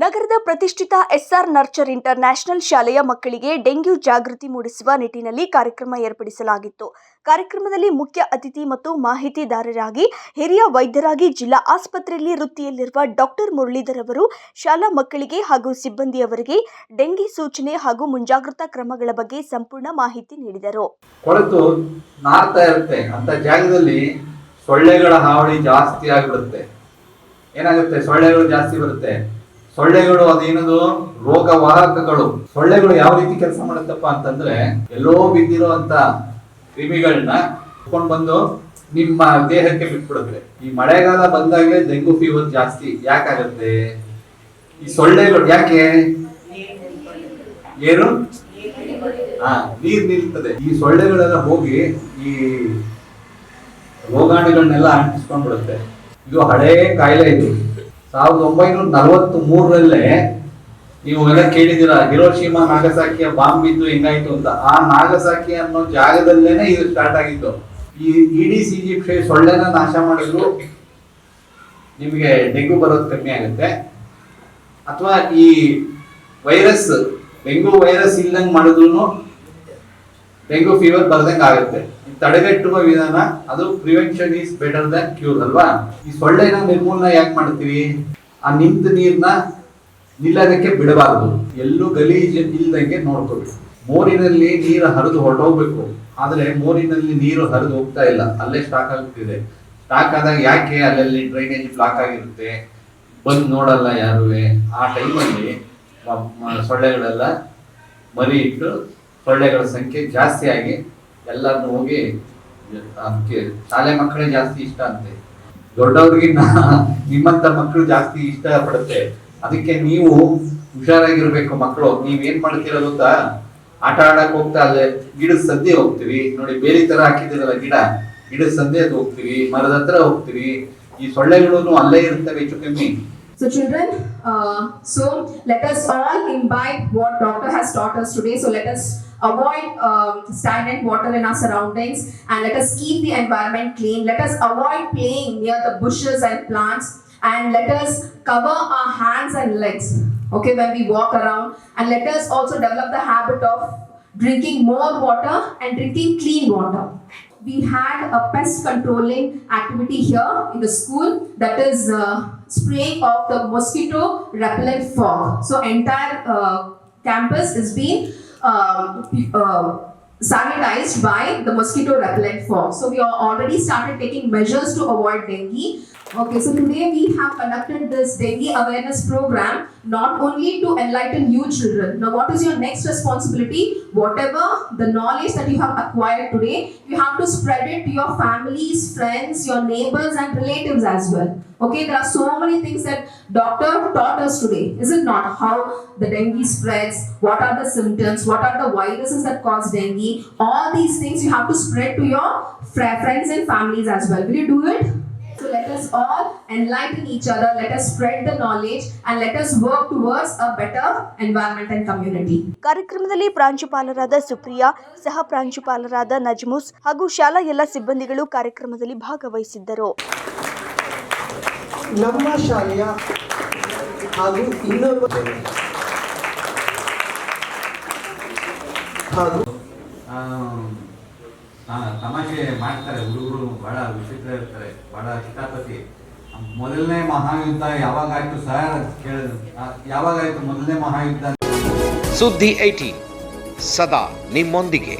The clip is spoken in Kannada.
ನಗರದ ಪ್ರತಿಷ್ಠಿತ ಎಸ್ಆರ್ ನರ್ಚರ್ ಇಂಟರ್ ನ್ಯಾಷನಲ್ ಶಾಲೆಯ ಮಕ್ಕಳಿಗೆ ಡೆಂಗ್ಯೂ ಜಾಗೃತಿ ಮೂಡಿಸುವ ನಿಟ್ಟಿನಲ್ಲಿ ಕಾರ್ಯಕ್ರಮ ಏರ್ಪಡಿಸಲಾಗಿತ್ತು. ಕಾರ್ಯಕ್ರಮದಲ್ಲಿ ಮುಖ್ಯ ಅತಿಥಿ ಮತ್ತು ಮಾಹಿತಿದಾರರಾಗಿ ಹಿರಿಯ ವೈದ್ಯರಾಗಿ ಜಿಲ್ಲಾ ಆಸ್ಪತ್ರೆಯಲ್ಲಿ ವೃತ್ತಿಯಲ್ಲಿರುವ ಡಾಕ್ಟರ್ ಮುರಳೀಧರ್ ಅವರು, ಶಾಲಾ ಮಕ್ಕಳಿಗೆ ಹಾಗೂ ಸಿಬ್ಬಂದಿಯವರಿಗೆ ಡೆಂಗಿ ಸೂಚನೆ ಹಾಗೂ ಮುಂಜಾಗ್ರತಾ ಕ್ರಮಗಳ ಬಗ್ಗೆ ಸಂಪೂರ್ಣ ಮಾಹಿತಿ ನೀಡಿದರು. ಇರುತ್ತೆ. ಅಂತ ಜಾಗದಲ್ಲಿ ಸೊಳ್ಳೆಗಳ ಹಾವಳಿ ಜಾಸ್ತಿ ಆಗಿಬಿಡುತ್ತೆ. ಏನಾಗುತ್ತೆ? ಸೊಳ್ಳೆಗಳು ಜಾಸ್ತಿ ಬರುತ್ತೆ. ಸೊಳ್ಳೆಗಳು ಅದೇನದು? ರೋಗ ವಾಹಕಗಳು ಸೊಳ್ಳೆಗಳು ಯಾವ ರೀತಿ ಕೆಲಸ ಮಾಡುತ್ತಪ್ಪ ಅಂತಂದ್ರೆ, ಎಲ್ಲೋ ಬಿದ್ದಿರುವಂತ ಕ್ರಿಮಿಗಳನ್ನ ಕೊಂಡು ಬಂದು ನಿಮ್ಮ ದೇಹಕ್ಕೆ ಬಿಟ್ಬಿಡುತ್ತೆ. ಈ ಮಳೆಗಾಲ ಬಂದಾಗಲೇ ಡೆಂಗು ಫೀವರ್ ಜಾಸ್ತಿ. ಯಾಕಾಗುತ್ತೆ? ಈ ಸೊಳ್ಳೆಗಳು ಯಾಕೆ? ಏನು? ಹಾ ನೀರ್ ನಿಲ್ತದೆ. ಈ ಸೊಳ್ಳೆಗಳೆಲ್ಲ ಹೋಗಿ ಈ ರೋಗಾಣುಗಳನ್ನೆಲ್ಲ ಅಂಟಿಸ್ಕೊಂಡ್ಬಿಡುತ್ತೆ. ಇದು ಹಳೇ ಕಾಯಿಲೆ ಇದು. ಸಾವಿರದ ಒಂಬೈನೂರ ನಲವತ್ತ್ ನೀವು ಎಲ್ಲ ಕೇಳಿದಿರ ಹಿರೋಶಿಮಾ ನಾಗಸಾಕಿಯ ಬಾಂಬ್ ಬಿದ್ದು ಹೆಂಗಾಯ್ತು ಅಂತ? ಆ ನಾಗಸಾಕಿ ಅನ್ನೋ ಜಾಗದಲ್ಲೇನೆ ಇದು ಸ್ಟಾರ್ಟ್ ಆಗಿತ್ತು. ಈ ಇಡಿ ಸಿ ಜಿ ಸೊಳ್ಳೆನ ನಾಶ ಮಾಡಿದ್ರು. ನಿಮಗೆ ಡೆಂಗು ಬರೋದು ಕಮ್ಮಿ ಆಗುತ್ತೆ. ಅಥವಾ ಈ ವೈರಸ್, ಡೆಂಗು ವೈರಸ್ ಇಲ್ಲಂಗ್ ಮಾಡಿದ್ರು ಡೆಂಗು ಫೀವರ್ ಬರ್ದಂಗ್ ಆಗುತ್ತೆ ತಡೆಗಟ್ಟುವ ವಿಧಾನ, ಅದು prevention is better than cure ಅಲ್ವಾ? ಈ ಸೊಳ್ಳೆನ ನಿರ್ಮೂಲನ ಯಾಕೆ ಮಾಡ್ತೀವಿ? ಆ ನಿಂತ ನೀರ್ನ ನಿಲ್ಲದಕ್ಕೆ ಬಿಡಬಾರದು. ಎಲ್ಲೂ ಗಲೀಜು ಇಲ್ಲದಂಗೆ ನೋಡ್ಕೋಬೇಕು ಮೋರಿನಲ್ಲಿ ನೀರು ಹರಿದು ಹೊರಟೋಗ್ಬೇಕು. ಆದರೆ ಮೋರಿನಲ್ಲಿ ನೀರು ಹರಿದು ಹೋಗ್ತಾ ಇಲ್ಲ. ಅಲ್ಲೇ ಸ್ಟಾಕ್ ಆಗ್ತಿದೆ. ಸ್ಟಾಕ್ ಆದಾಗ ಯಾಕೆ ಅಲ್ಲಲ್ಲಿ ಡ್ರೈನೇಜ್ ಬ್ಲಾಕ್ ಆಗಿರುತ್ತೆ? ಬಂದು ನೋಡಲ್ಲ ಯಾರುವೆ ಆ ಟೈಮಲ್ಲಿ ಸೊಳ್ಳೆಗಳೆಲ್ಲ ಮರಿ ಇಟ್ಟು ಸೊಳ್ಳೆಗಳ ಸಂಖ್ಯೆ ಜಾಸ್ತಿ ಆಗಿ ಎಲ್ಲರನ್ನು ಹೋಗಿ ಶಾಲೆ ಮಕ್ಕಳೇ ಜಾಸ್ತಿ ಇಷ್ಟ ಅಂತೆ. ದೊಡ್ಡವ್ರಿಗಿನ್ನ ನಿಮ್ಮಂತ ಮಕ್ಕಳು ಜಾಸ್ತಿ ಇಷ್ಟ ಪಡುತ್ತೆ ಅದಕ್ಕೆ ನೀವು ಹುಷಾರಾಗಿರ್ಬೇಕು ಮಕ್ಕಳು. ನೀವ್ ಏನ್ ಮಾಡ್ತೀರ ಗೊತ್ತಾ? ಆಟ ಆಡಕ್ ಹೋಗ್ತಾ ಅಲ್ಲೇ ಗಿಡದ ಸದ್ದೆ ಹೋಗ್ತೀವಿ. ನೋಡಿ ಬೇರೆ ತರ ಹಾಕಿದಿರಲ್ಲ ಗಿಡ. ಗಿಡ ಸದ್ದೆ ಹೋಗ್ತೀವಿ. ಮರದ ಹತ್ರ ಹೋಗ್ತೀವಿ. ಈ ಸೊಳ್ಳೆಗಳು ಅಲ್ಲೇ ಇರ್ತವೆ ಹೆಚ್ಚು ಕಮ್ಮಿ. So children, uh, so let us all imbibe what doctor has taught us today. So let us avoid um, stagnant water in our surroundings and let us keep the environment clean. Let us avoid playing near the bushes and plants and let us cover our hands and legs. Okay, when we walk around and let us also develop the habit of drinking more water and drinking clean water. We had a pest controlling activity here in the school that is uh, spraying of the mosquito repellent fog. So entire uh, campus is being um, uh, sanitized by the mosquito repellent fog. So we are already started taking measures to avoid dengue. Okay, so today we have conducted this dengue awareness program not only to enlighten you children. Now, what is your next responsibility? Whatever the knowledge that you have acquired today, you have to spread it to your families, friends, your neighbors, and relatives as well. Okay, there are so many things that doctor taught us today. Is it not? How the dengue spreads, what are the symptoms, what are the viruses that cause dengue? All these things you have to spread to your friends and families as well. Will you do it? So let us all enlighten each other, let us spread the knowledge, and let us work towards a better environment and community. ಕಾರ್ಯಕ್ರಮದಲ್ಲಿ ಪ್ರಾಂಶುಪಾಲರಾದ ಸುಪ್ರಿಯಾ ಸಹ ಪ್ರಾಂಶುಪಾಲರಾದ ನಜ್ಮುಸ್ ಹಾಗೂ ಶಾಲಾ ಎಲ್ಲ ಸಿಬ್ಬಂದಿಗಳು ಕಾರ್ಯಕ್ರಮದಲ್ಲಿ ಭಾಗವಹಿಸಿದ್ದರು ನಮ್ಮ ಶಾಲೆಯ ಹಾಗೂ ಇನ್ನೊಬ್ಬ ಹಾಗೂ ತಮಾಷೆ ಮಾಡ್ತಾರೆ ಹುಡುಗರು ಬಹಳ ವಿಚಿತ್ರ ಇರ್ತಾರೆ ಬಹಳ ಕಿತಾಪತಿ ಮೊದಲನೇ ಮಹಾಯುದ್ಧ ಯಾವಾಗಾಯ್ತು ಸರ್ ಕೇಳ ಯಾವಾಗಾಯ್ತು ಮೊದಲನೇ ಮಹಾಯುದ್ಧ? ಸುದ್ದಿ ಐಟಿ ಸದಾ ನಿಮ್ಮೊಂದಿಗೆ.